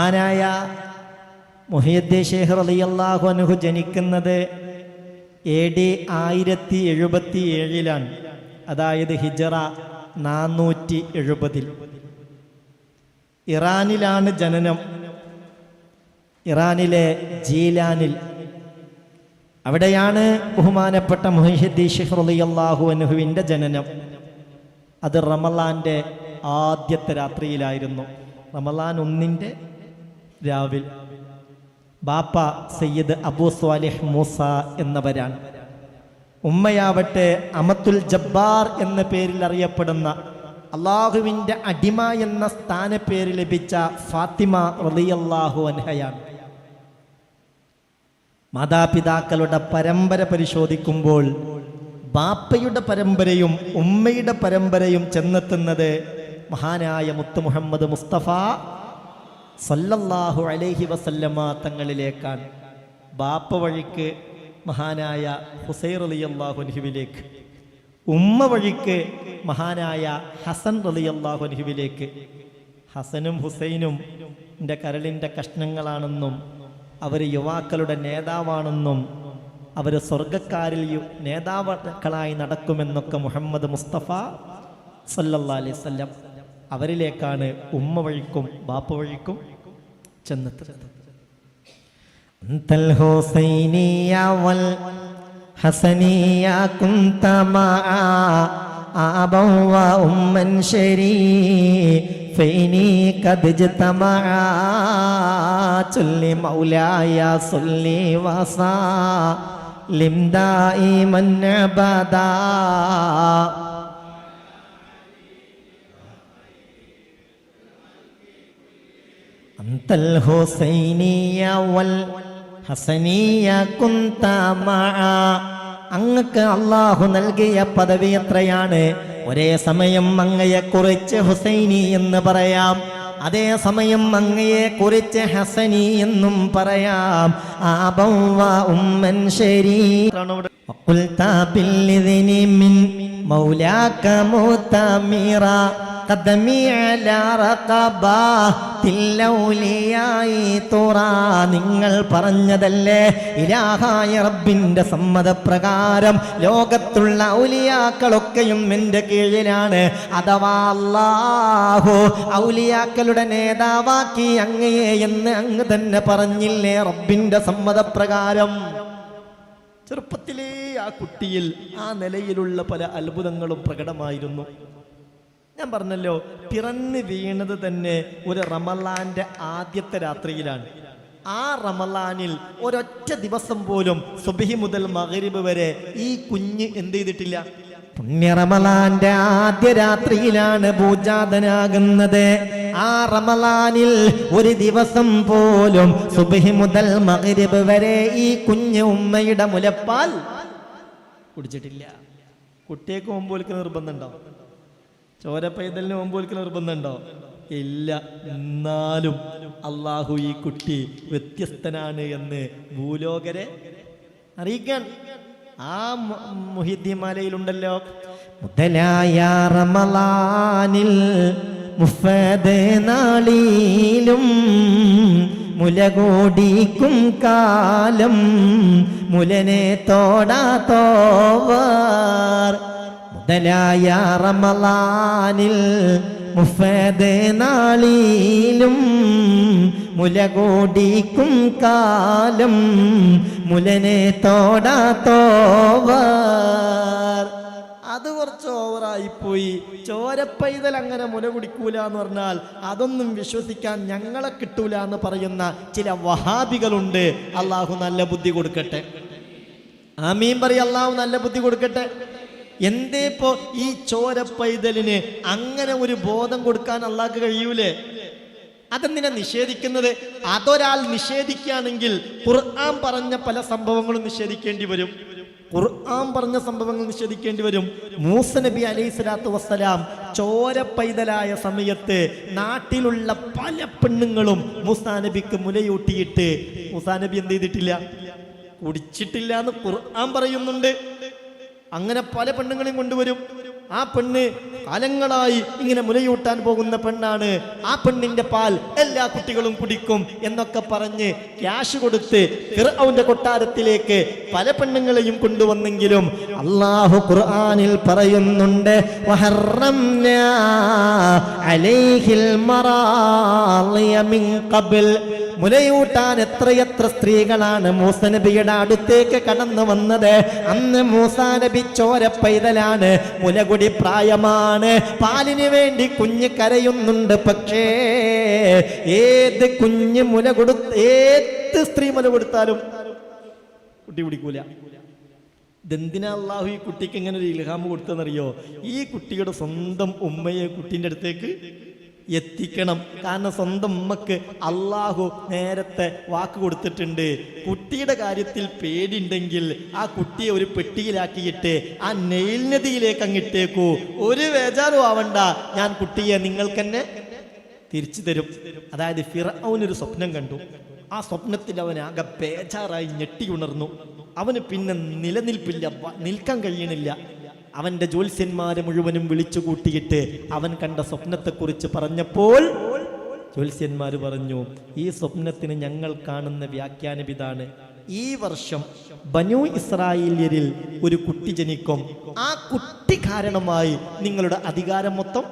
മഹാനായ മുഹിയദ്ദീ ഷേഖ് റളിയല്ലാഹു അനുഹു ജനിക്കുന്നത് എ ഡി ആയിരത്തി എഴുപത്തി ഏഴിലാണ് അതായത് ഹിജറ നാനൂറ്റി എഴുപതിൽ ഇറാനിലാണ് ജനനം. ഇറാനിലെ ജീലാനിൽ. അവിടെയാണ് ബഹുമാനപ്പെട്ട മുഹിദ്ദീൻ അലി അള്ളാഹു അനുഹുവിന്റെ ജനനം. അത് റമലാന്റെ ആദ്യത്തെ രാത്രിയിലായിരുന്നു. റമലാൻ ഒന്നിന്റെ രാവിൽ ബാപ്പ സയ്യിദ് അബൂ സ്വാലിഹ് മൂസ എന്നവരാണ്. ഉമ്മയാവട്ടെ അമത്തുൽ ജബ്ബാർ എന്ന പേരിൽ അറിയപ്പെടുന്ന അള്ളാഹുവിന്റെ അടിമ എന്ന സ്ഥാനപ്പേര് ലഭിച്ച ഫാത്തിമ റളിയല്ലാഹു അൻഹയാണ്. മാതാപിതാക്കളുടെ പരമ്പര പരിശോധിക്കുമ്പോൾ ബാപ്പയുടെ പരമ്പരയും ഉമ്മയുടെ പരമ്പരയും ചെന്നെത്തുന്നത് മഹാനായ മുത്തു മുഹമ്മദ് മുസ്തഫ സല്ലല്ലാഹു അലൈഹി വസല്ലമ തങ്ങളിലേക്കാണ് ബാപ്പ വഴിക്ക് മഹാനായ ഹുസൈർ അലി അള്ളാഹുൻഹുവിലേക്ക് ഉമ്മ വഴിക്ക് മഹാനായ ഹസൻ അലി അള്ളാഹുൻഹുവിലേക്ക് ഹസനും ഹുസൈനും എന്റെ കരളിന്റെ കഷ്ണങ്ങളാണെന്നും അവർ യുവാക്കളുടെ നേതാവാണെന്നും അവർ സ്വർഗക്കാരിൽ യു- നേതാക്കളായി നടക്കുമെന്നൊക്കെ മുഹമ്മദ് മുസ്തഫ സല്ലല്ലാ അലൈഹി വസല്ലം അവരിലേക്കാണ് ഉമ്മ വഴിക്കും ബാപ്പ വഴിക്കും ചെന്നെത്തുന്നത് أنت الحسينية والحسنية كنت معا أبا وأما شريفين قد اجتمعا صل مولاي صل وسلم دائما أبدا أنت الحسينية والحسنية كنت معا അങ്ങക്ക് അള്ളാഹു നൽകിയ പദവി എത്രയാണ് ഒരേ സമയം അങ്ങയെ കുറിച്ച് ഹുസൈനി എന്ന് പറയാം അതേ സമയം അങ്ങയെ കുറിച്ച് ഹസനി എന്നും പറയാം ആബം വ ഉമ്മൻ ശരി وقلت بالإذن من مولاك مؤتمرا قدمي على رقبات الأولياء ترى നിങ്ങൾ പറഞ്ഞതല്ലേ ഇലാഹായ റബ്ബിന്റെ സമ്മതപ്രകാരം ലോകത്തുള്ള ഔലിയാക്കളൊക്കെയും എൻ്റെ കീഴിലാണ് അഥവാ അല്ലാഹു ഔലിയാക്കളുടെ നേതാവാക്കി അങ്ങയെ എന്ന് അങ്ങ് തന്നെ പറഞ്ഞില്ലേ റബ്ബിന്റെ സമ്മതപ്രകാരം ചെറുപ്പത്തിലേ ആ കുട്ടിയിൽ ആ നിലയിലുള്ള പല അത്ഭുതങ്ങളും പ്രകടമായിരുന്നു ഞാൻ പറഞ്ഞല്ലോ പിറന്ന് വീണത് തന്നെ ഒരു റമലാന്റെ ആദ്യത്തെ രാത്രിയിലാണ്. ആ റമലാനിൽ ഒരൊറ്റ ദിവസം പോലും സുബഹി മുതൽ മകരിബ് വരെ ഈ കുഞ്ഞ് എന്ത് ചെയ്തിട്ടില്ല? പുണ്യ റമലാന്റെ ആദ്യ രാത്രിയിലാണ് പൂജാതനാകുന്നത്. ആ റമലാനിൽ ഒരു ദിവസം പോലും സുബഹി മുതൽ മകരിബ് വരെ ഈ കുഞ്ഞ് ഉമ്മയുടെ മുലപ്പാൽ കുടിച്ചിട്ടില്ല. കുട്ടിയൊക്കെ മുമ്പോൽക്ക് നിർബന്ധമുണ്ടോ ചോരപ്പൈതലിന് മുമ്പോൽക്ക് നിർബന്ധമുണ്ടോ ഇല്ല. എന്നാലും അള്ളാഹു ഈ കുട്ടി വ്യത്യസ്തനാണ് എന്ന് ഭൂലോകരെ അറിയിക്കാൻ ആ മു- മുഹിദ്ദീൻ മലയിലുണ്ടല്ലോ. മുതലായ റമലാനിൽ മുഫദ് മുലകോടിക്കും മുലകൂടിക്കും കാലം മുലനെ തോടാത്തോവർ മുതലായ റമലാനിൽ മുഫദ് നാളിലും മുലകോടിക്കും കാലം മുലനെ തോടാത്തോവർ അത് കുറച്ച് ഓവറായിപ്പോയി ചോരപ്പൈതൽ അങ്ങനെ മുല കുടിക്കൂല എന്ന് പറഞ്ഞാൽ അതൊന്നും വിശ്വസിക്കാൻ ഞങ്ങളെ കിട്ടൂല എന്ന് പറയുന്ന ചില വഹാബികളുണ്ട്. അള്ളാഹു നല്ല ബുദ്ധി കൊടുക്കട്ടെ. ആമീൻ പറയും അള്ളാഹു നല്ല ബുദ്ധി കൊടുക്കട്ടെ. എന്തേ ഇപ്പോ ഈ ചോരപ്പൈതലിന് അങ്ങനെ ഒരു ബോധം കൊടുക്കാൻ അള്ളാഹ്ക്ക് കഴിയൂലേ? അതെന്തിനാ നിഷേധിക്കുന്നത്? അതൊരാൾ നിഷേധിക്കുകയാണെങ്കിൽ ഖുർആൻ പറഞ്ഞ പല സംഭവങ്ങളും നിഷേധിക്കേണ്ടി വരും. ഖുർആൻ പറഞ്ഞ സംഭവങ്ങൾ നിഷേധിക്കേണ്ടി വരും. മൂസ നബി അലൈഹി സ്വലാത്തു വസ്സലാം ചോര പൈതലായ സമയത്ത് നാട്ടിലുള്ള പല പെണ്ണുങ്ങളും മൂസാ നബിക്ക് മുലയൂട്ടിയിട്ട് മൂസാ നബി എന്ത് ചെയ്തിട്ടില്ല? കുടിച്ചിട്ടില്ല എന്ന് ഖുർആൻ പറയുന്നുണ്ട്. അങ്ങനെ പല പെണ്ണുങ്ങളെയും കൊണ്ടുവരും. ആ പെണ്ണ് കാലങ്ങളായി ഇങ്ങനെ മുലയൂട്ടാൻ പോകുന്ന പെണ്ണാണ്. ആ പെണ്ണിന്റെ പാൽ എല്ലാ കുട്ടികളും കുടിക്കും എന്നൊക്കെ പറഞ്ഞ് ക്യാഷ് കൊടുത്ത് ഫിർഔന്റെ കൊട്ടാരത്തിലേക്ക് പല പെണ്ണുങ്ങളെയും കൊണ്ടുവന്നെങ്കിലും അള്ളാഹു ഖുർആനിൽ പറയുന്നുണ്ട് അലൈഹിൽ ഖബൽ. മുലയൂട്ടാൻ എത്രയെത്ര സ്ത്രീകളാണ് മൂസ നബിയുടെ അടുത്തേക്ക് കടന്നു വന്നത്? അന്ന് മൂസ നബി ചോര പൈതലാണ് മുലകുടി പ്രായമാണ്. പാലിന് വേണ്ടി കുഞ്ഞ് കരയുന്നുണ്ട്. പക്ഷേ ഏത് കുഞ്ഞ് മുല കൊടു ഏത് സ്ത്രീ മുല കൊടുത്താലും കുട്ടി പിടിക്കൂല. ഇതെന്തിനാ അള്ളാഹു ഈ കുട്ടിക്ക് ഇങ്ങനെ ഒരു ഇൽഹാമ് കൊടുത്തെന്നറിയോ ഈ കുട്ടിയുടെ സ്വന്തം ഉമ്മയെ കുട്ടീന്റെ അടുത്തേക്ക് എത്തിക്കണം. കാരണം സ്വന്തം ഉമ്മക്ക് അള്ളാഹു നേരത്തെ വാക്ക് കൊടുത്തിട്ടുണ്ട്. കുട്ടിയുടെ കാര്യത്തിൽ പേടിയുണ്ടെങ്കിൽ ആ കുട്ടിയെ ഒരു പെട്ടിയിലാക്കിയിട്ട് ആ നെയിൽ നദിയിലേക്ക് അങ്ങിട്ടേക്കൂ. ഒരു വേജാറും ആവണ്ട. ഞാൻ കുട്ടിയെ നിങ്ങൾക്ക് തന്നെ തിരിച്ചു തരും. അതായത് ഫിറൌനൊരു സ്വപ്നം കണ്ടു. ആ സ്വപ്നത്തിൽ അവൻ ആകെ ബേജാറായി ഞെട്ടി ഉണർന്നു. അവന് പിന്നെ നിലനിൽപ്പില്ല നിൽക്കാൻ കഴിയണില്ല. അവന്റെ ജ്യോത്സ്യന്മാരെ മുഴുവനും വിളിച്ചു കൂട്ടിയിട്ട് അവൻ കണ്ട സ്വപ്നത്തെക്കുറിച്ച് പറഞ്ഞപ്പോൾ ജ്യോത്സ്യന്മാർ പറഞ്ഞു ഈ സ്വപ്നത്തിന് ഞങ്ങൾ കാണുന്ന വ്യാഖ്യാനം ഇതാണ് ഈ വർഷം ബനു ഇസ്രായേലിയരിൽ ഒരു കുട്ടി ജനിക്കും. ആ കുട്ടി കാരണമായി നിങ്ങളുടെ അധികാരം മൊത്തം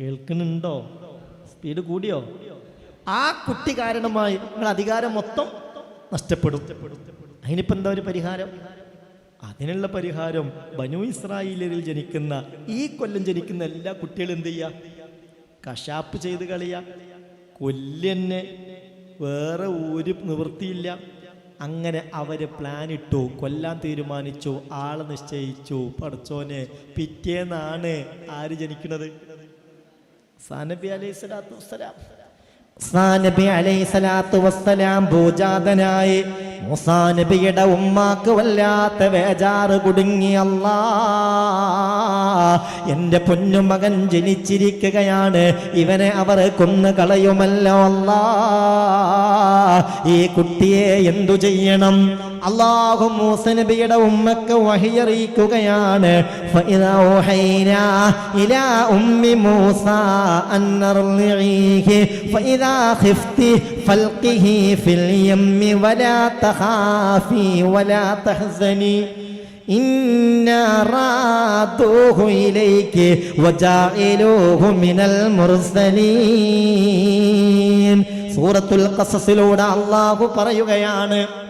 കേൾക്കുന്നുണ്ടോ? സ്പീഡ് കൂടിയോ? ആ കുട്ടി കാരണമായി നിങ്ങൾ അധികാരം മൊത്തം നഷ്ടപ്പെടും. അതിനിപ്പോ എന്താ ഒരു പരിഹാരം? അതിനുള്ള പരിഹാരം ബനു ഇസ്രായേലിൽ ജനിക്കുന്ന ഈ കൊല്ലം ജനിക്കുന്ന എല്ലാ കുട്ടികളും എന്ത് ചെയ്യുക കശാപ്പ് ചെയ്ത് കളിയ. കൊല്ലന്നെ വേറെ ഒരു നിവൃത്തിയില്ല. അങ്ങനെ അവർ പ്ലാൻ ഇട്ടു കൊല്ലാൻ തീരുമാനിച്ചു ആളെ നിശ്ചയിച്ചു. പഠിച്ചോനെ പിറ്റേന്നാണ് ആര് ജനിക്കുന്നത്? സാനബി അലൈഹി സ്വലാത്തു വസ്സലാം. സാനബി അലൈഹി സ്വലാത്തു വസ്സലാം ഭൂജാതനായി. മൂസാ നബിയുടെ ഉമ്മാക്ക് വല്ലാത്ത വേജാറ് കുടുങ്ങി അല്ലാ എന്റെ പൊന്നുമകൻ ജനിച്ചിരിക്കുകയാണ്. ഇവനെ അവർ കൊന്നു കളയുമല്ലോ അല്ലാ. ഈ കുട്ടിയെ എന്തു ചെയ്യണം? അള്ളാഹു മൂസ നബിയുടെ ഉമ്മക്ക് വഹിയറിയിക്കുകയാണ്. ഇന്നറാദൂഹുയിലേക്ക് വജാഇലൂഹു മിനൽ മുർസലീൻ. സൂറത്തുൽ ഖസസിലൂടെ അല്ലാഹു പറയുകയാണ്.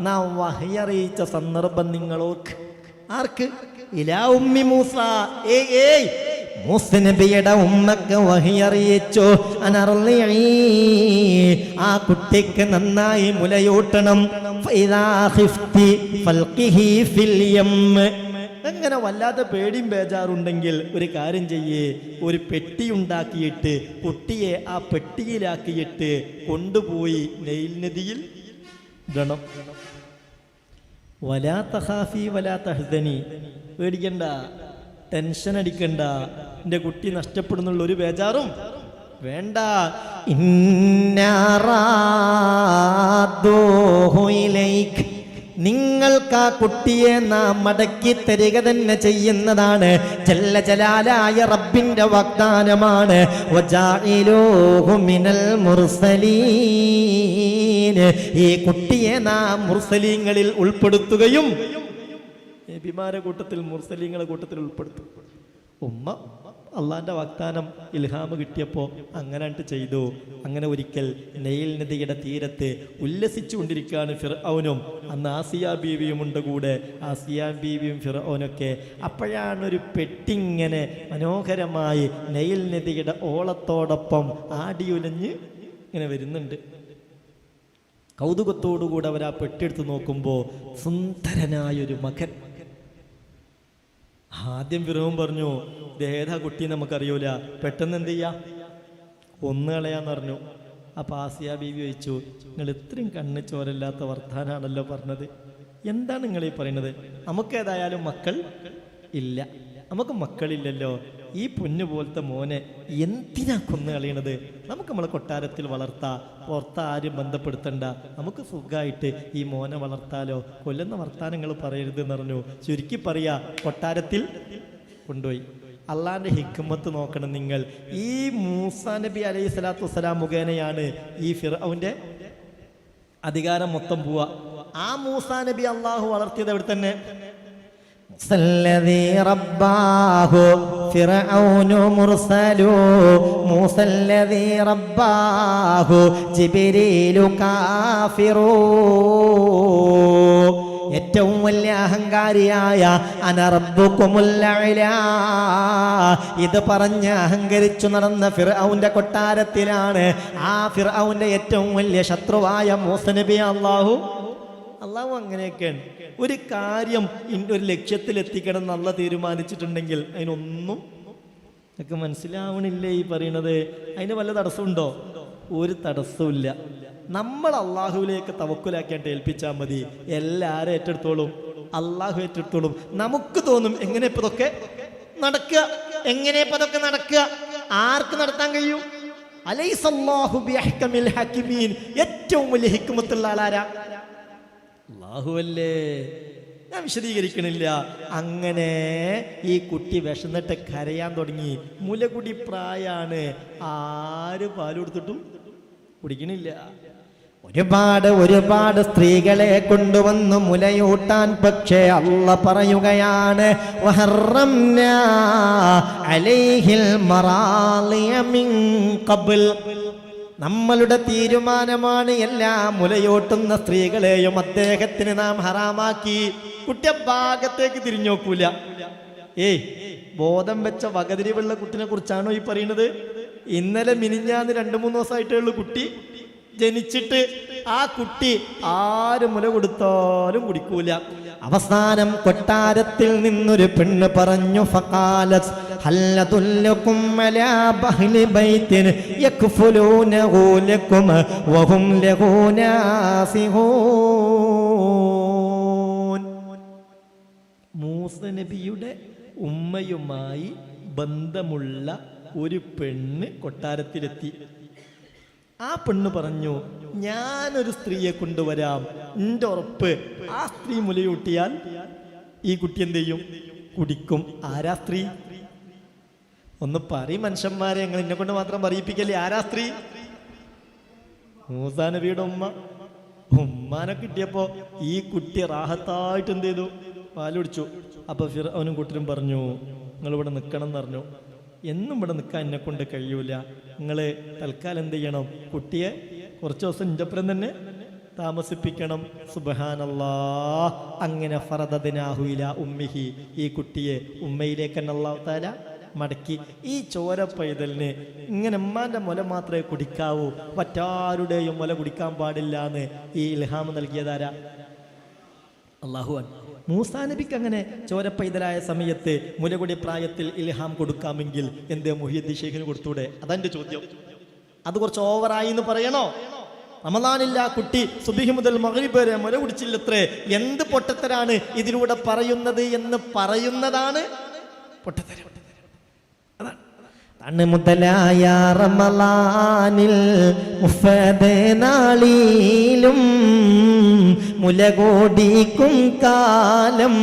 നാം വഹയറിയിച്ച സന്ദർഭം നിങ്ങളോർക്ക് ആർക്ക്? ഇലാ ഉമ്മി മൂസ. ഏയ് മൂസ നബിയുടെ ഉമ്മക്ക് വഹിയറിയിച്ചു അനർലി ആ കുട്ടിക്ക് നന്നായി മുലയൂട്ടണം. ഫൈദാ ഖിഫ്തി ഫൽഖിഹി ഫിൽ യമ്മ് അങ്ങനെ വല്ലാത്ത പേടിയും ബേജാറുണ്ടെങ്കിൽ ഒരു കാര്യം ചെയ്യേ. ഒരു പെട്ടി ഉണ്ടാക്കിയിട്ട് കുട്ടിയെ ആ പെട്ടിയിലാക്കിയിട്ട് കൊണ്ടുപോയി നെയിൽ നദിയിൽ ഇടണം. വലാ തഹാഫി വലാ തഹ്ദനി പേടിക്കണ്ട ടെൻഷൻ അടിക്കണ്ട. എന്റെ കുട്ടി നഷ്ടപ്പെടുന്നുള്ള ഒരു ബേജാറും വേണ്ട. ഇന്നാറാദൂഹു ഇലൈക് നിങ്ങൾക്ക് ആ കുട്ടിയെ നാം മടക്കി തരിക തന്നെ ചെയ്യുന്നതാണ്. ജല്ല ജലാലായ റബ്ബിന്റെ വാഗ്ദാനമാണ്. മിനൽ ഈ കുട്ടിയെ നാം മുർസലീങ്ങളിൽ ഉൾപ്പെടുത്തുകയും നബിമാരെ കൂട്ടത്തിൽ മുർസലീങ്ങളെ കൂട്ടത്തിൽ ഉൾപ്പെടുത്തും. ഉമ്മ അള്ളാന്റെ വാഗ്ദാനം ഇൽഹാമ് കിട്ടിയപ്പോൾ അങ്ങനെ ചെയ്തു. അങ്ങനെ ഒരിക്കൽ നെയിൽ നദിയുടെ തീരത്ത് ഉല്ലസിച്ചുകൊണ്ടിരിക്കുകയാണ് ഫിർഔനും. അന്ന് ആസിയ ബീവിയും ഉണ്ട് കൂടെ. ആസിയ ബീവിയും ഫിർഔനൊക്കെ അപ്പോഴാണ് ഒരു പെട്ടിങ്ങനെ മനോഹരമായി നെയിൽ നദിയുടെ ഓളത്തോടൊപ്പം ആടിയുലഞ്ഞ് ഇങ്ങനെ വരുന്നുണ്ട്. കൗതുകത്തോടുകൂടെ അവർ ആ പെട്ടിയെടുത്ത് നോക്കുമ്പോൾ സുന്ദരനായൊരു മകൻ. ആദ്യം ഫിറവും പറഞ്ഞു ഇതേതാ കുട്ടി നമുക്കറിയൂല. പെട്ടെന്ന് എന്ത് ചെയ്യാ? ഒന്ന് കളയാന്ന് പറഞ്ഞു. അപ്പൊ ആസിയ ബീവി ചോദിച്ചു നിങ്ങൾ ഇത്രയും കണ്ണ് ചോരല്ലാത്ത വർത്താനാണല്ലോ പറഞ്ഞത്. എന്താണ് നിങ്ങൾ ഈ പറയുന്നത്? നമുക്ക് ഏതായാലും മക്കൾ ഇല്ല. നമുക്ക് മക്കളില്ലല്ലോ. ഈ പൊന്നു പോലത്തെ മോനെ എന്തിനാ കൊന്നു കളയണത്? നമുക്ക് നമ്മളെ കൊട്ടാരത്തിൽ വളർത്താം പുറത്ത് ആരും ബന്ധപ്പെടുത്തണ്ട. നമുക്ക് സുഖമായിട്ട് ഈ മോനെ വളർത്താലോ? കൊല്ലുന്ന വർത്താനങ്ങൾ പറയരുത് എന്ന് പറഞ്ഞു ചുരുക്കി പറയാ കൊട്ടാരത്തിൽ കൊണ്ടുപോയി. അള്ളാന്റെ ഹിക്കുമത്ത് നോക്കണം നിങ്ങൾ. ഈ മൂസാ നബി അലൈഹി സ്വലാത്തു വസ്സലാം മുഖേനയാണ് ഈ ഫിറൌന്റെ അധികാരം മൊത്തം പോവാ ആ മൂസാ നബി അള്ളാഹു വളർത്തിയത് എവിടെ തന്നെ? الذي رباه فرعون مرسل موسى الذي رباه جبريل كافر ഏറ്റവും വലിയ അഹങ്കാരിയായ അനറബുക്കുമുല്ല ഇത് പറഞ്ഞ് അഹങ്കരിച്ചു നടന്ന ഫിർഔന്റെ കൊട്ടാരത്തിലാണ് ആ ഫിർഔന്റെ ഏറ്റവും വലിയ ശത്രുവായ മൂസനബി അള്ളാഹു അള്ളാഹു അങ്ങനെയൊക്കെയാണ് ഒരു കാര്യം ഒരു ലക്ഷ്യത്തിൽ എത്തിക്കണം എന്നുള്ള തീരുമാനിച്ചിട്ടുണ്ടെങ്കിൽ അതിനൊന്നും ഒക്കെ മനസ്സിലാവണില്ലേ ഈ പറയണത്? അതിന് വല്ല തടസ്സമുണ്ടോ? ഒരു തടസ്സമില്ല നമ്മൾ അള്ളാഹുവിലേക്ക് തവക്കുലാക്കേണ്ട ഏൽപ്പിച്ചാൽ മതി. എല്ലാവരും ഏറ്റെടുത്തോളും അള്ളാഹു ഏറ്റെടുത്തോളും. നമുക്ക് തോന്നും എങ്ങനെ ഇപ്പൊ ഇതൊക്കെ നടക്കുക? എങ്ങനെ ഇപ്പൊ ഇതൊക്കെ നടക്കുക? ആർക്ക് നടത്താൻ കഴിയും? അലൈസല്ലാഹു ഏറ്റവും വലിയ ഹിക്കുമത്തുള്ള ആളാരാ? അല്ലാഹുവല്ലേ ഞാൻ വിശദീകരിക്കണില്ല. അങ്ങനെ ഈ കുട്ടി വിഷന്നിട്ട് കരയാൻ തുടങ്ങി. മുലകുടി പ്രായാണ്. ആര് പാൽ കൊടുത്തിട്ടും കുടിക്കണില്ല. ഒരുപാട് ഒരുപാട് സ്ത്രീകളെ കൊണ്ടുവന്നു മുലയൂട്ടാൻ പക്ഷേ അള്ള പറയുകയാണ് അലൈഹിൽ മറാളിയ മിൻ ഖബ്ൽ. നമ്മളുടെ തീരുമാനമാണ് എല്ലാ മുലയോട്ടുന്ന സ്ത്രീകളെയും അദ്ദേഹത്തിന് നാം ഹറാമാക്കി. കുട്ടിയെ ഭാഗത്തേക്ക് തിരിഞ്ഞു നോക്കൂല ഏയ് ബോധം വെച്ച വകതിരിവുള്ള കുട്ടിനെ കുറിച്ചാണോ ഈ പറയുന്നത്? ഇന്നലെ മിനിഞ്ഞാന്ന് രണ്ടു മൂന്ന് ദിവസമായിട്ടേ ഉള്ളൂ കുട്ടി. ജനിച്ചിട്ട് ആ കുട്ടി ആര് മുല കൊടുത്താലും കുടിക്കൂല. അവസാനം കൊട്ടാരത്തിൽ നിന്നൊരു പെണ്ണ് പറഞ്ഞു ലക്കും വഹും മൂസ നബിയുടെ ഉമ്മയുമായി ബന്ധമുള്ള ഒരു പെണ്ണ് കൊട്ടാരത്തിലെത്തി. ആ പെണ്ണ് പറഞ്ഞു ഞാനൊരു സ്ത്രീയെ കൊണ്ടുവരാം. എന്റെ ഉറപ്പ് ആ സ്ത്രീ മുലയൂട്ടിയാൽ ഈ കുട്ടി എന്ത് ചെയ്യും? കുടിക്കും. ആരാ സ്ത്രീ? ഒന്ന് പറയും മനുഷ്യന്മാരെ ഞങ്ങൾ എന്നെ കൊണ്ട് മാത്രം പറയിപ്പിക്കല്ലേ. ആരാ സ്ത്രീ? മൂസാ നബിയുടെ ഉമ്മ. ഉമ്മാനെ കിട്ടിയപ്പോ ഈ കുട്ടി റാഹത്തായിട്ട് എന്ത് ചെയ്തു? പാലുടിച്ചു അപ്പൊ ഫിർ അവനും കൂട്ടരും പറഞ്ഞു നിങ്ങൾ ഇവിടെ നിൽക്കണം എന്ന് പറഞ്ഞു. എന്നും ഇവിടെ നിൽക്കാൻ എന്നെ കൊണ്ട് കഴിയൂല. നിങ്ങൾ തൽക്കാലം എന്ത് ചെയ്യണം? കുട്ടിയെ കുറച്ച് ദിവസം ഇന്റപ്പുറം തന്നെ താമസിപ്പിക്കണം. സുബഹാനല്ലാ. അങ്ങനെ ഫറദനാഹുയില ഉമ്മിഹി. ഈ കുട്ടിയെ ഉമ്മയിലേക്ക് തന്നെ അള്ളാത്താല മടക്കി. ഈ ചോര പൈതലിന് ഇങ്ങനെ ഉമ്മാന്റെ മുല മാത്രമേ കുടിക്കാവൂ. മറ്റാരുടെയും മുല കുടിക്കാൻ പാടില്ല എന്ന് ഈ ഇൽഹാം നൽകിയതാരാ? അള്ളാഹുവാൻ മൂസാ നബിക്ക് അങ്ങനെ ചോരപ്പൈതലായ സമയത്ത് മുലകുടി പ്രായത്തിൽ ഇൽഹാം കൊടുക്കാമെങ്കിൽ എന്തേ മുഹിയദ്ദി ഷെയ്ഖിന് കൊടുത്തൂടെ? അതെന്റെ ചോദ്യം. അത് കുറച്ച് ഓവറായി എന്ന് പറയണോ? റമദാനില്ല കുട്ടി സുബിഹി മുതൽ മകരിബ് വരെ മുല കുടിച്ചില്ലത്രേ എന്ത് പൊട്ടത്തരാണ് ഇതിലൂടെ പറയുന്നത് എന്ന് പറയുന്നതാണ് പൊട്ടത്തരം. അന്ന് മുതലായ മുലകോടിക്കും കാലം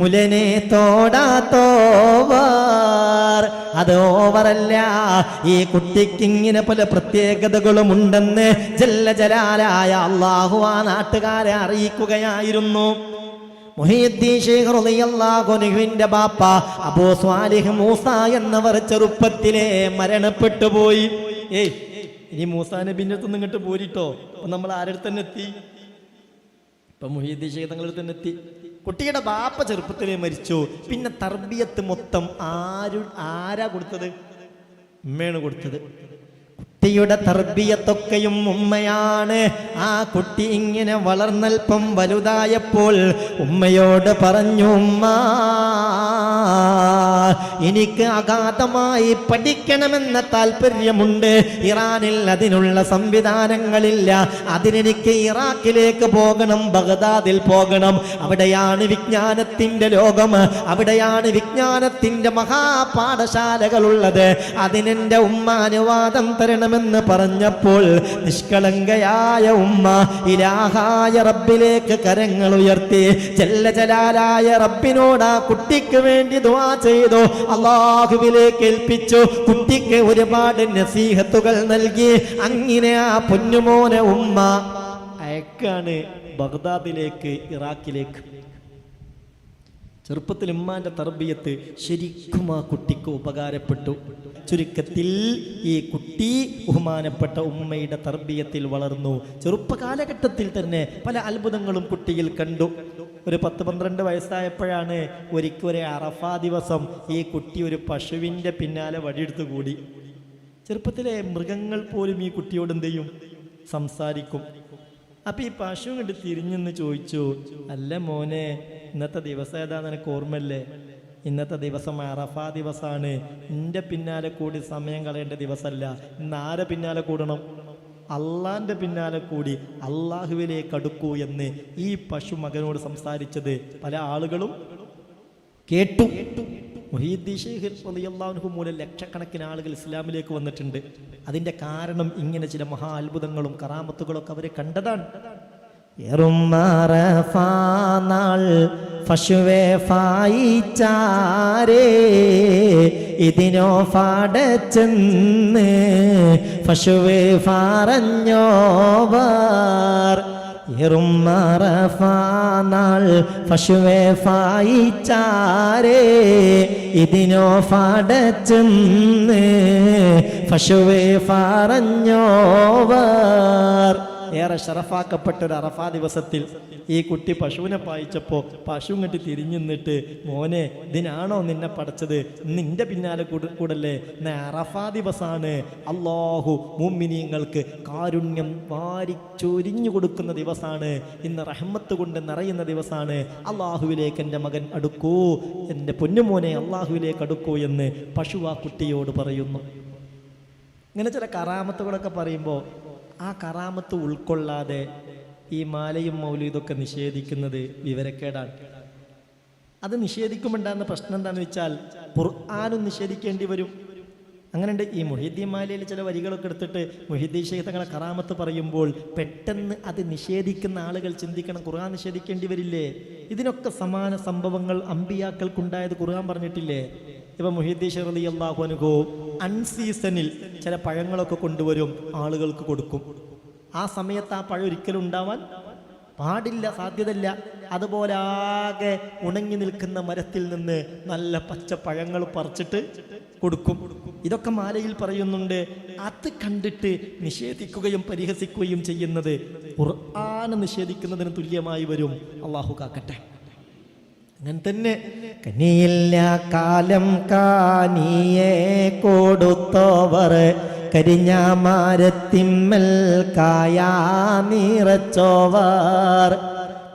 മുലനെ തോടാത്തോവർ അത് ഓവറല്ല. ഈ കുട്ടിക്ക് ഇങ്ങനെ പല പ്രത്യേകതകളും ഉണ്ടെന്ന് ജല്ല ജലാലായ അള്ളാഹു ആ നാട്ടുകാരെ അറിയിക്കുകയായിരുന്നു. മുഹീദ്ദീൻ ശൈഖ് റളിയല്ലാഹു അൻഹുവിന്റെ ബാപ്പ അബൂ സ്വാലിഹ് മൂസ എന്നവർ ചെറുപ്പത്തിലെ മരണപ്പെട്ടു പോയി. ഏയ് ഇനി മൂസാ നബിന്റെ അടുത്ത് ഇങ്ങോട്ട് പോരിട്ടോ? നമ്മൾ ആരുടെ തന്നെ എത്തി? ഇപ്പൊ മുഹീദ്ദീൻ ഷെയ്ഖ് തങ്ങളുടെ തന്നെ എത്തി. കുട്ടിയുടെ ബാപ്പ ചെറുപ്പത്തിലേ മരിച്ചു. പിന്നെ തർബിയത്ത് മൊത്തം ആരു ആരാ കൊടുത്തത്? ഉമ്മയാണ് കൊടുത്തത്. കുട്ടിയുടെ തർബിയത്തൊക്കെയും ഉമ്മയാണ്. ആ കുട്ടി ഇങ്ങനെ വളർന്നൽപ്പം വലുതായപ്പോൾ ഉമ്മയോട് പറഞ്ഞു ഉമ്മ എനിക്ക് അഗാധമായി പഠിക്കണമെന്ന താല്പര്യമുണ്ട് ഇറാനിൽ അതിനുള്ള സംവിധാനങ്ങളില്ല. അതിനെനിക്ക് ഇറാഖിലേക്ക് പോകണം ബഗ്ദാദിൽ പോകണം. അവിടെയാണ് വിജ്ഞാനത്തിന്റെ ലോകം. അവിടെയാണ് വിജ്ഞാനത്തിന്റെ മഹാപാഠശാലകളുള്ളത്. അതിനെന്റെ ഉമ്മ അനുവാദം തരണമെന്ന് പറഞ്ഞപ്പോൾ നിഷ്കളങ്കയായ ഉമ്മ ഇലാഹായ റബ്ബിലേക്ക് കരങ്ങൾ ഉയർത്തി ചെല്ല ചലാലായ റബ്ബിനോട് ആ കുട്ടിക്ക് വേണ്ടി ദുആ ചെയ്തു? അള്ളാഹുവിലേക്ക് ഏൽപ്പിച്ചു. കുട്ടിക്ക് ഒരുപാട് നസീഹത്തുകൾ നൽകി. അങ്ങനെ ആ പൊന്നുമോനെ ഉമ്മ അയക്കാണ് ബഗ്ദാദിലേക്ക് ഇറാഖിലേക്ക് ചെറുപ്പത്തിൽ ഉമ്മാന്റെ തർബിയത്ത് ശരിക്കും ആ കുട്ടിക്ക് ഉപകാരപ്പെട്ടു. ചുരുക്കത്തിൽ ഈ കുട്ടി ബഹുമാനപ്പെട്ട ഉമ്മയുടെ തർബിയത്തിൽ വളർന്നു. ചെറുപ്പ കാലഘട്ടത്തിൽ തന്നെ പല അത്ഭുതങ്ങളും കുട്ടിയിൽ കണ്ടു. ഒരു പത്ത് പന്ത്രണ്ട് വയസ്സായപ്പോഴാണ് ഒരിക്കൽ അറഫാ ദിവസം ഈ കുട്ടി ഒരു പശുവിന്റെ പിന്നാലെ വടിയെടുത്ത് കൂടി. ചെറുപ്പത്തിലെ മൃഗങ്ങൾ പോലും ഈ കുട്ടിയോട് എന്ത് ചെയ്യും? സംസാരിക്കും. അപ്പൊ ഈ പശു കണ്ട് തിരിഞ്ഞെന്ന് ചോദിച്ചു അല്ല മോനെ ഇന്നത്തെ ദിവസം ഏതാ നിനക്ക് ഓർമ്മല്ലേ ഇന്നത്തെ ദിവസം അറഫാ ദിവസമാണ് നിന്റെ പിന്നാലെ കൂടി സമയം കളയേണ്ട ദിവസമല്ല ഇന്ന് ആരെ പിന്നാലെ കൂടണം? അള്ളാന്റെ പിന്നാലെ കൂടി അള്ളാഹുവിലേക്ക് അടുക്കൂ എന്ന് ഈ പശു മകനോട് സംസാരിച്ചത് പല ആളുകളും കേട്ടു. മൂലം ലക്ഷക്കണക്കിന് ആളുകൾ ഇസ്ലാമിലേക്ക് വന്നിട്ടുണ്ട്. അതിന്റെ കാരണം ഇങ്ങനെ ചില മഹാ അത്ഭുതങ്ങളും കറാമത്തുകളൊക്കെ അവരെ കണ്ടതാണ്. എറുമാറഫാനാൾ പശുവെ ഫായിച്ചാരേ ഇതിനോ ഫാടച്ചെന്ന് പശുവെ ഫാറഞ്ഞോവാർ. എറുമാറഫാനാൾ പശുവെ ഫായിച്ചാരേ ഇതിനോ ഫാടച്ചെന്ന് പശുവെ ഫാറഞ്ഞോവർ. ഏറെ ഷറഫാക്കപ്പെട്ട ഒരു അറഫാ ദിവസത്തിൽ ഈ കുട്ടി പശുവിനെ പായിച്ചപ്പോൾ പശു ഇങ്ങോട്ട് തിരിഞ്ഞു നിന്നിട്ട് മോനെ ഇതിനാണോ നിന്നെ പടച്ചത്? നിന്റെ പിന്നാലെ കൂടല്ലേ? അറഫാ ദിവസമാണ് അള്ളാഹു മുമ്മിനിയങ്ങൾക്ക് കാരുണ്യം വാരി ചൊരിഞ്ഞു കൊടുക്കുന്ന ദിവസമാണ് ഇന്ന് റഹ്മത്ത് കൊണ്ട് നിറയുന്ന ദിവസമാണ് അള്ളാഹുവിലേക്ക് എന്റെ മകൻ അടുക്കൂ. എന്റെ പൊന്നുമോനെ അള്ളാഹുവിലേക്ക് അടുക്കൂ എന്ന് പശു ആ കുട്ടിയോട് പറയുന്നു. ഇങ്ങനെ ചില കറാമത്തുകളൊക്കെ പറയുമ്പോൾ ആ കറാമത്ത് ഉൾക്കൊള്ളാതെ ഈ മാലയും മൗലീദൊക്കെ നിഷേധിക്കുന്നത് വിവരക്കേടാണ്. അത് നിഷേധിക്കുമുണ്ടാകുന്ന പ്രശ്നം എന്താണെന്ന് വെച്ചാൽ ഖുർആാനും നിഷേധിക്കേണ്ടി വരും. അങ്ങനെയുണ്ട്. ഈ മൊഹീദ്ദീൻ മാലിയിൽ ചില വരികളൊക്കെ എടുത്തിട്ട് മൊഹീദ്ദീൻ ഷെയ്ഖ് തങ്ങളെ കറാമത്ത് പറയുമ്പോൾ പെട്ടെന്ന് അത് നിഷേധിക്കുന്ന ആളുകൾ ചിന്തിക്കണം. ഖുർആൻ നിഷേധിക്കേണ്ടി വരില്ലേ? ഇതിനൊക്കെ സമാന സംഭവങ്ങൾ അമ്പിയാക്കൾക്കുണ്ടായത് ഖുർആൻ പറഞ്ഞിട്ടില്ലേ? ഇപ്പൊ മുഹീദ്ദീൻ ഷെറലി അള്ളാഹു അനുഭവ അൺസീസണിൽ ചില പഴങ്ങളൊക്കെ കൊണ്ടുവരും ആളുകൾക്ക് കൊടുക്കും. ആ സമയത്ത് ആ പഴം ഒരിക്കലും ഉണ്ടാവാൻ പാടില്ല സാധ്യതയില്ല. അതുപോലെ ആകെ ഉണങ്ങി നിൽക്കുന്ന മരത്തിൽ നിന്ന് നല്ല പച്ച പഴങ്ങൾ പറിച്ചിട്ട് കൊടുക്കും. ഇതൊക്കെ മാലയിൽ പറയുന്നുണ്ട്. അത് കണ്ടിട്ട് നിഷേധിക്കുകയും പരിഹസിക്കുകയും ചെയ്യുന്നത് ഖുർആന് നിഷേധിക്കുന്നതിന് തുല്യമായി വരും. അള്ളാഹു കാക്കട്ടെ. അങ്ങനെ തന്നെ കനിയില്ല കാലം കാനിയെ കൊടുത്തോവർ കരിഞ്ഞാമാരത്തിമ്മൽ കായാ നിറച്ചോവർ.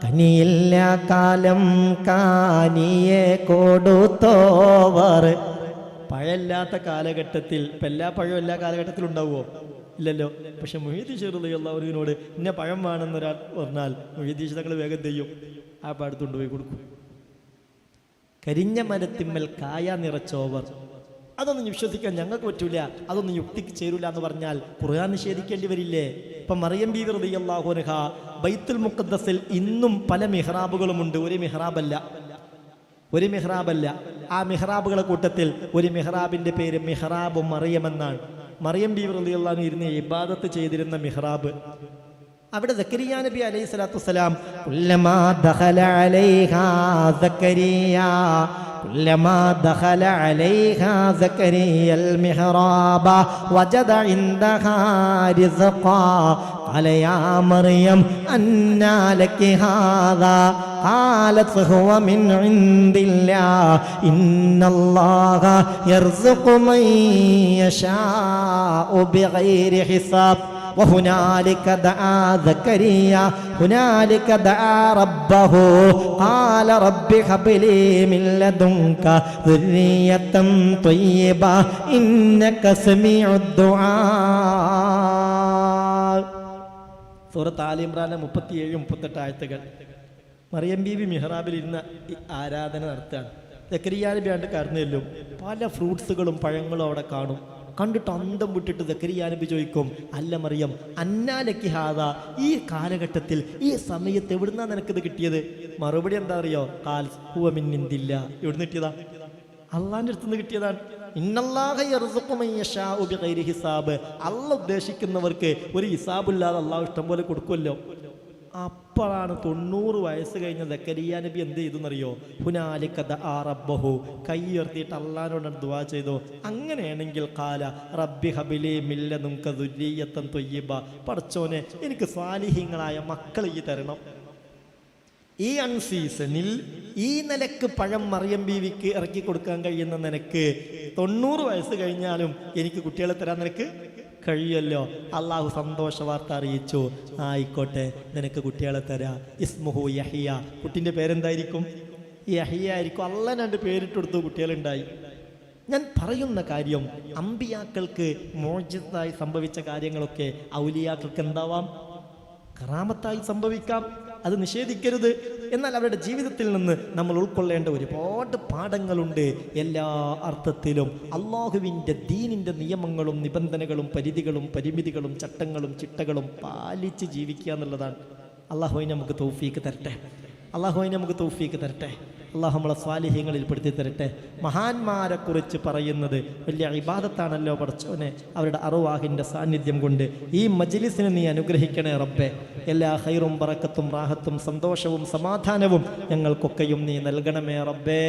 കനിയില്ല കാലം കാനിയെ കൊടുത്തോവർ പഴമില്ലാത്ത കാലഘട്ടത്തിൽ ഇപ്പം എല്ലാ പഴവും എല്ലാ കാലഘട്ടത്തിലും ഉണ്ടാവുമോ? ഇല്ലല്ലോ. പക്ഷെ മൊഹീദ് ഷെറുള്ളവരിനോട് ഇന്ന പഴം വേണമെന്ന് ഒരാൾ പറഞ്ഞാൽ മൊഹീദീഷ് തങ്ങൾ വേഗം ചെയ്യും? ആ പാടത്തുകൊണ്ട് പോയി കൊടുക്കും. കരിഞ്ഞ മരത്തിമ്മൽ കായ നിറച്ചോവർ അതൊന്നും വിശ്വസിക്കാൻ ഞങ്ങൾക്ക് പറ്റൂല. അതൊന്നും യുക്തിക്ക് ചേരൂല എന്ന് പറഞ്ഞാൽ ഖുർആൻ നിഷേധിക്കേണ്ടി വരില്ലേ? ഇപ്പൊ മറിയം ബി റളിയല്ലാഹുൻഹ ബൈത്തുൽ മുഖദ്ദസിൽ ഇന്നും പല മിഹ്റാബുകളുമുണ്ട് ഒരു മിഹ്റാബല്ല. ഒരു മിഹ്റാബല്ല. ആ മെഹ്റാബുകളെ കൂട്ടത്തിൽ ഒരു മിഹ്റാബിന്റെ പേര് മെഹ്റാബ് മറിയമെന്നാണ് മറിയം ബി റളിയല്ലാഹു ഇരുന്ന് ഇബാദത്ത് ചെയ്തിരുന്ന മെഹ്റാബ്. അവിടെ സക്കരിയ നബി അലൈഹി സ്വലാത്തു വസ്സലാം كلما دخل عليها زكريا المحراب وجد عندها رزقا. قال يا مريم أنى لك هذا؟ قالت هو من عند الله. إن الله يرزق من يشاء بغير حساب. وهنالك دعا زكريا هنالك دعا ربه قال رب هب لي من لدنك ذرية طيبة إنك سميع الدعاء സൂറത്ത് ആലിമ്രാന്റെ മുപ്പത്തിയേഴ് മുപ്പത്തെട്ട് ആയത്തുകൾ മറിയം ബീവി മിഹ്റാബിൽ ഇരുന്ന് ഈ ആരാധന നടത്തുകയാണ് ദക്കരിയാ നബി ആണ്ട് കടന്നു പല ഫ്രൂട്ട്സുകളും പഴങ്ങളും അവിടെ കാണും കണ്ടിട്ട് അന്തം വിട്ടിട്ട് ദക്കരിയാനബി ചോദിക്കും അല്ല മറിയം അന്നാലക്കി ഹാദ ഈ കാലഘട്ടത്തിൽ ഈ സമയത്ത് എവിടുന്നാ നിനക്കിത് കിട്ടിയത്? മറുപടി എന്താ അറിയോ? കാൽ ഹുവമിന്നിന്തില്ല എവിടുന്ന് കിട്ടിയതാ? അള്ളാന്റെ അടുത്തുനിന്ന് കിട്ടിയതാണ്. ഹിസാബ്. അല്ല ഉദ്ദേശിക്കുന്നവർക്ക് ഒരു ഹിസാബില്ലാതെ അള്ളാഹ് ഇഷ്ടം പോലെ കൊടുക്കുമല്ലോ. അപ്പോഴാണ് തൊണ്ണൂറ് വയസ്സ് കഴിഞ്ഞ ദക്കരിയ നബി എന്ത് ചെയ്തെന്നറിയോ? ഹുനാലിക്ക ആ റബ്ബഹു കൈ ഉയർത്തിയിട്ട് അള്ളഹാനോട് ദുവാ ചെയ്തു. അങ്ങനെയാണെങ്കിൽ കാല റബ്ബി ഹബിലി മില്ല നമുക്ക് ദുരീയത്തം തൊയ്യബ. പടച്ചോനെ എനിക്ക് സ്വാലിഹ്യങ്ങളായ മക്കൾ ഈ തരണം. ഈ അൺസീസണിൽ ഈ നിലയ്ക്ക് പഴം മറിയം ബീവിക്ക് ഇറക്കി കൊടുക്കാൻ കഴിയുന്ന നിനക്ക് തൊണ്ണൂറ് വയസ്സ് കഴിഞ്ഞാലും എനിക്ക് കുട്ടികളെ തരാൻ നിനക്ക് കഴിയുമല്ലോ? അള്ളാഹു സന്തോഷ വാർത്ത അറിയിച്ചു. ആയിക്കോട്ടെ നിനക്ക് കുട്ടികളെ തരാ. ഇസ്മുഹു യഹിയ. കുട്ടിന്റെ പേരെന്തായിരിക്കും? യഹിയ ആയിരിക്കും. അല്ല രണ്ട് പേരിട്ട് കൊടുത്തു കുട്ടികളുണ്ടായി. ഞാൻ പറയുന്ന കാര്യം അമ്പിയാക്കൾക്ക് മോചിതായി സംഭവിച്ച കാര്യങ്ങളൊക്കെ ഔലിയാക്കൾക്ക് എന്താവാം? കറാമത്തായി സംഭവിക്കാം. അത് നിഷേധിക്കരുത്. എന്നാൽ അവരുടെ ജീവിതത്തിൽ നിന്ന് നമ്മൾ ഉൾക്കൊള്ളേണ്ട ഒരുപാട് പാഠങ്ങളുണ്ട്. എല്ലാ അർത്ഥത്തിലും അള്ളാഹുവിന്റെ ദീനിന്റെ നിയമങ്ങളും നിബന്ധനകളും പരിധികളും പരിമിതികളും ചട്ടങ്ങളും ചിട്ടകളും പാലിച്ച് ജീവിക്കുക എന്നുള്ളതാണ്. അള്ളാഹുവിനെ നമുക്ക് തൗഫീക്ക് തരട്ടെ. അള്ളാഹുവിനെ നമുക്ക് തൗഫീക്ക് തരട്ടെ. അള്ളാഹു നമ്മളെ സ്വാലിഹ്യങ്ങളിൽ പെടുത്തി തരട്ടെ. മഹാന്മാരെ കുറിച്ച് പറയുന്നത് വലിയ ഇബാദത്താണല്ലോ പഠിച്ചോനെ അവരുടെ അറുവാഹിന്റെ സാന്നിധ്യം കൊണ്ട് ഈ മജ്ലിസിനെ നീ അനുഗ്രഹിക്കണേ റബ്ബെ. എല്ലാ ഹൈറും പറക്കത്തും റാഹത്തും സന്തോഷവും സമാധാനവും ഞങ്ങൾക്കൊക്കെയും നീ നൽകണമേ റബ്ബേ.